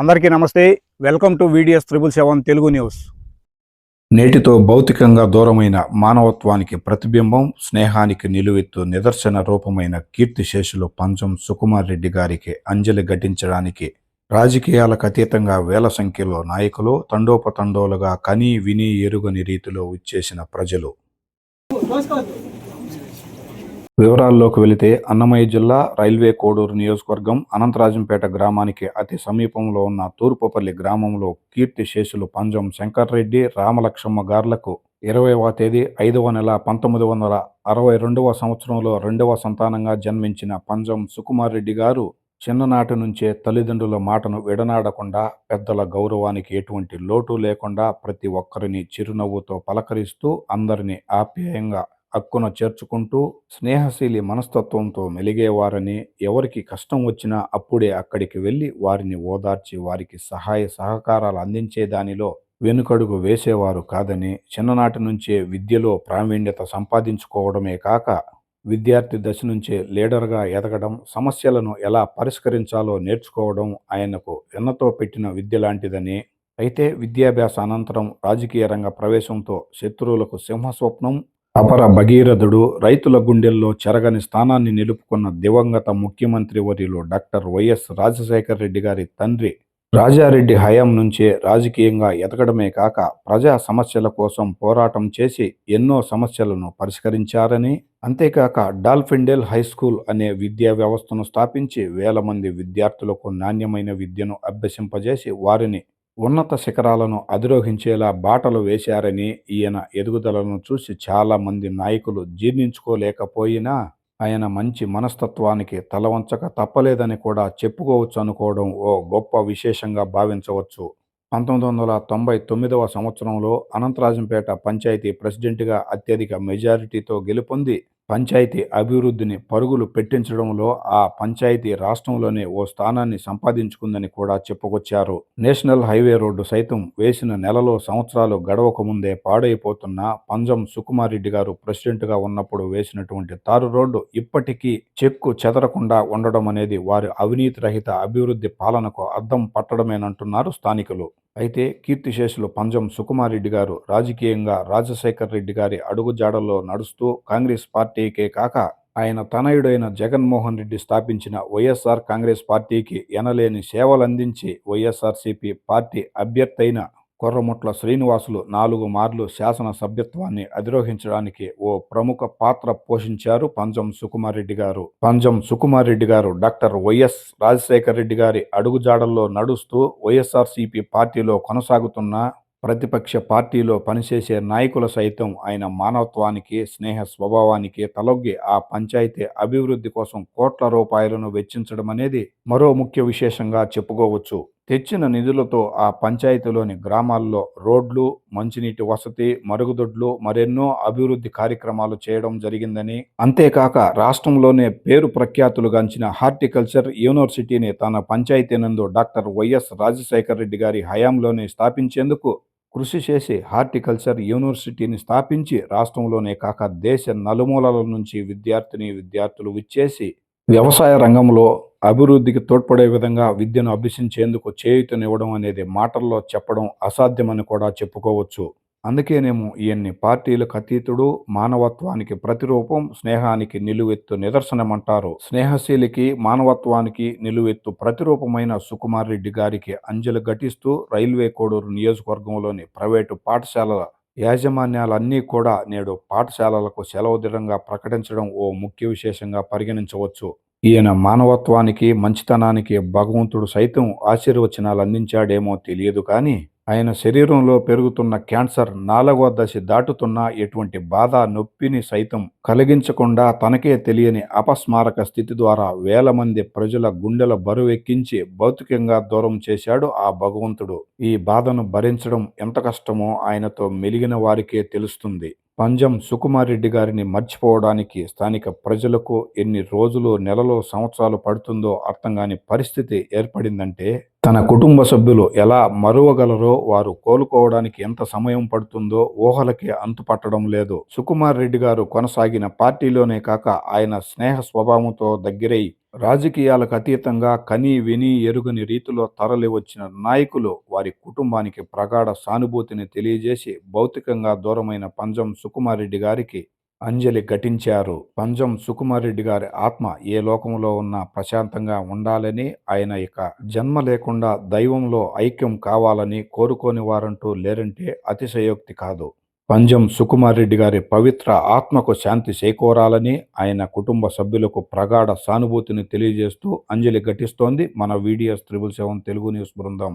అందరికీ నమస్తే. Welcome to videos triple seven Telugu news. నేటితో భౌతికంగా దూరమైన మానవత్వానికి ప్రతిబింబం స్నేహానికి నిలువెత్తు నిదర్శన రూపమైన కీర్తిశేషులు పంచం సుకుమార్ రెడ్డి గారికి అంజలి ఘటించడానికి రాజకీయాలకు అతీతంగా వేల సంఖ్యలో నాయకులు తండోపతండోలుగా కని విని ఎరుగని రీతిలో విచ్చేసిన ప్రజలు. వివరాల్లోకి వెళితే అన్నమయ్య జిల్లా రైల్వే కోడూరు నియోజకవర్గం అనంతరాజంపేట గ్రామానికి అతి సమీపంలో ఉన్న తూర్పుపల్లి గ్రామంలో కీర్తి శేషులు పంజం శంకర్రెడ్డి రామలక్ష్మ గార్లకు ఇరవైవ తేదీ ఐదవ నెల పంతొమ్మిది వందల అరవై రెండవ సంవత్సరంలో రెండవ సంతానంగా జన్మించిన పంజం సుకుమార్ రెడ్డి గారు చిన్ననాటి నుంచే తల్లిదండ్రుల మాటను విడనాడకుండా పెద్దల గౌరవానికి ఎటువంటి లోటు లేకుండా ప్రతి ఒక్కరిని చిరునవ్వుతో పలకరిస్తూ అందరినీ ఆప్యాయంగా హక్కున చేర్చుకుంటూ స్నేహశీలి మనస్తత్వంతో మెలిగేవారని ఎవరికి కష్టం వచ్చినా అప్పుడే అక్కడికి వెళ్ళి వారిని ఓదార్చి వారికి సహాయ సహకారాలు అందించే దానిలో వెనుకడుగు వేసేవారు కాదని చిన్ననాటి నుంచే విద్యలో ప్రావీణ్యత సంపాదించుకోవడమే కాక విద్యార్థి దశ నుంచే లీడర్గా ఎదగడం సమస్యలను ఎలా పరిష్కరించాలో నేర్చుకోవడం ఆయనకు ఎన్నతో పెట్టిన విద్య లాంటిదని అయితే విద్యాభ్యాస అనంతరం రాజకీయ రంగ ప్రవేశంతో శత్రువులకు సింహస్వప్నం అపర భగీరథుడు రైతుల గుండెల్లో చెరగని స్థానాన్ని నిలుపుకున్న దివంగత ముఖ్యమంత్రి వర్యులు డాక్టర్ వైఎస్ రాజశేఖర రెడ్డి గారి తండ్రి రాజారెడ్డి హయాం నుంచే రాజకీయంగా ఎదగడమే కాక ప్రజా సమస్యల కోసం పోరాటం చేసి ఎన్నో సమస్యలను పరిష్కరించారని అంతేకాక డాల్ఫిండేల్ హై స్కూల్ అనే విద్యా వ్యవస్థను స్థాపించి వేల మంది విద్యార్థులకు నాణ్యమైన విద్యను అభ్యసింపజేసి వారిని ఉన్నత శిఖరాలను అధిరోహించేలా బాటలు వేశారని ఈయన ఎదుగుదలను చూసి చాలా మంది నాయకులు జీర్ణించుకోలేకపోయినా ఆయన మంచి మనస్తత్వానికి తలవంచక తప్పలేదని కూడా చెప్పుకోవచ్చు అనుకోవడం ఓ గొప్ప విశేషంగా భావించవచ్చు. పంతొమ్మిది వందల తొంభై తొమ్మిదవ సంవత్సరంలో అనంతరాజంపేట పంచాయతీ ప్రెసిడెంట్గా అత్యధిక మెజారిటీతో గెలుపొంది పంచాయతీ అభివృద్ధిని పరుగులు పెట్టించడంలో ఆ పంచాయతీ రాష్ట్రంలోనే ఓ స్థానాన్ని సంపాదించుకుందని కూడా చెప్పుకొచ్చారు. నేషనల్ హైవే రోడ్డు సైతం వేసిన నెలలో సంవత్సరాలు గడవక ముందే పాడైపోతున్న పంజం సుకుమారెడ్డి గారు ప్రెసిడెంట్గా ఉన్నప్పుడు వేసినటువంటి తారు రోడ్డు ఇప్పటికీ చెక్కు చెదరకుండా ఉండడం అనేది వారి అవినీతి రహిత అభివృద్ధి పాలనకు అద్దం పట్టడమేనంటున్నారు స్థానికులు. అయితే కీర్తిశేషులు పంజం సుకుమారెడ్డి గారు రాజకీయంగా రాజశేఖర్ రెడ్డి గారి అడుగుజాడల్లో నడుస్తూ కాంగ్రెస్ పార్టీకే కాక ఆయన తనయుడైన జగన్మోహన్ రెడ్డి స్థాపించిన వైఎస్ఆర్ కాంగ్రెస్ పార్టీకి ఎనలేని సేవలందించి వైఎస్ఆర్సీపీ పార్టీ అభ్యర్థైన కొర్రముట్ల శ్రీనివాసులు నాలుగు మార్లు శాసన సభ్యత్వాన్ని అధిరోహించడానికి ఓ ప్రముఖ పాత్ర పోషించారు పంజం సుకుమారెడ్డి గారు. పంజం సుకుమారెడ్డి గారు డాక్టర్ వైఎస్ రాజశేఖర రెడ్డి గారి అడుగుజాడల్లో నడుస్తూ వైఎస్ఆర్సీపీ పార్టీలో కొనసాగుతున్న ప్రతిపక్ష పార్టీలో పనిచేసే నాయకుల సైతం ఆయన మానవత్వానికి స్నేహ స్వభావానికి తలొగ్గి ఆ పంచాయతీ అభివృద్ధి కోసం కోట్ల రూపాయలను వెచ్చించడం అనేది మరో ముఖ్య విశేషంగా చెప్పుకోవచ్చు. తెచ్చిన నిధులతో ఆ పంచాయతీలోని గ్రామాల్లో రోడ్లు మంచినీటి వసతి మరుగుదొడ్లు మరెన్నో అభివృద్ధి కార్యక్రమాలు చేయడం జరిగిందని. అంతేకాక రాష్ట్రంలోనే పేరు ప్రఖ్యాతులుగాంచిన హార్టికల్చర్ యూనివర్సిటీని తన పంచాయతీ నందు డాక్టర్ వైఎస్ రాజశేఖర రెడ్డి గారి హయాంలోనే స్థాపించేందుకు కృషి చేసి హార్టికల్చర్ యూనివర్సిటీని స్థాపించి రాష్ట్రంలోనే కాక దేశ నలుమూలల నుంచి విద్యార్థిని విద్యార్థులు విచ్చేసి వ్యవసాయ రంగంలో అభివృద్ధికి తోడ్పడే విధంగా విద్యను అభ్యసించేందుకు చేయూతనివ్వడం అనేది మాటల్లో చెప్పడం అసాధ్యమని కూడా చెప్పుకోవచ్చు. అందుకేనేమో ఈయన్ని పార్టీలకు అతీతుడు మానవత్వానికి ప్రతిరూపం స్నేహానికి నిలువెత్తు నిదర్శనమంటారు. స్నేహశీలికి మానవత్వానికి నిలువెత్తు ప్రతిరూపమైన సుకుమార్ రెడ్డి గారికి అంజలి ఘటిస్తూ రైల్వే కోడూరు నియోజకవర్గంలోని ప్రైవేటు పాఠశాలల యాజమాన్యాలన్నీ కూడా నేడు పాఠశాలలకు సెలవు దిడంగా ప్రకటించడం ఓ ముఖ్య విశేషంగా పరిగణించవచ్చు. ఈయన మానవత్వానికి మంచితనానికి భగవంతుడు సైతం ఆశీర్వచనాలు అందించాడేమో తెలియదు కానీ ఆయన శరీరంలో పెరుగుతున్న క్యాన్సర్ నాలుగో దశ దాటుతున్న ఎటువంటి బాధ నొప్పిని సైతం కలిగించకుండా తనకే తెలియని అపస్మారక స్థితి ద్వారా వేల మంది ప్రజల గుండెల బరువెక్కించి భౌతికంగా దూరం చేశాడు ఆ భగవంతుడు. ఈ బాధను భరించడం ఎంత కష్టమో ఆయనతో మెలిగిన వారికే తెలుస్తుంది. పంజం సుకుమారెడ్డి గారిని మర్చిపోవడానికి స్థానిక ప్రజలకు ఎన్ని రోజులు నెలలో సంవత్సరాలు పడుతుందో అర్థం కాని పరిస్థితి ఏర్పడిందంటే తన కుటుంబ సభ్యులు ఎలా మరువగలరో వారు కోలుకోవడానికి ఎంత సమయం పడుతుందో ఊహలకి అంతుపట్టడం లేదు. సుకుమార్ రెడ్డి గారు కొనసాగిన పార్టీలోనే కాక ఆయన స్నేహ స్వభావంతో దగ్గరై రాజకీయాలకు అతీతంగా కని విని ఎరుగని రీతిలో తరలి వచ్చిన నాయకులు వారి కుటుంబానికి ప్రగాఢ సానుభూతిని తెలియజేసి భౌతికంగా దూరమైన పంజం సుకుమార్ రెడ్డి గారికి అంజలి ఘటించారు. పంజం సుకుమార్ రెడ్డి గారి ఆత్మ ఏ లోకంలో ఉన్నా ప్రశాంతంగా ఉండాలని ఆయన ఇక జన్మ లేకుండా దైవంలో ఐక్యం కావాలని కోరుకోని వారంటూ లేరంటే అతిశయోక్తి కాదు. పంజం సుకుమార్ రెడ్డి గారి పవిత్ర ఆత్మకు శాంతి చేకూరాలని ఆయన కుటుంబ సభ్యులకు ప్రగాఢ సానుభూతిని తెలియజేస్తూ అంజలి ఘటిస్తోంది మన videos triple seven Telugu news బృందం.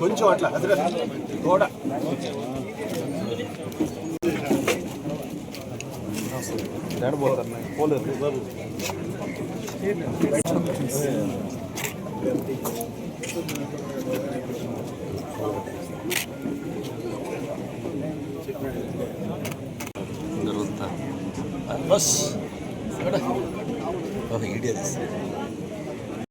కొంచెం అట్లా అదిరా గోడ జరుగుతా బస్ ఒక ఈడియా తీసి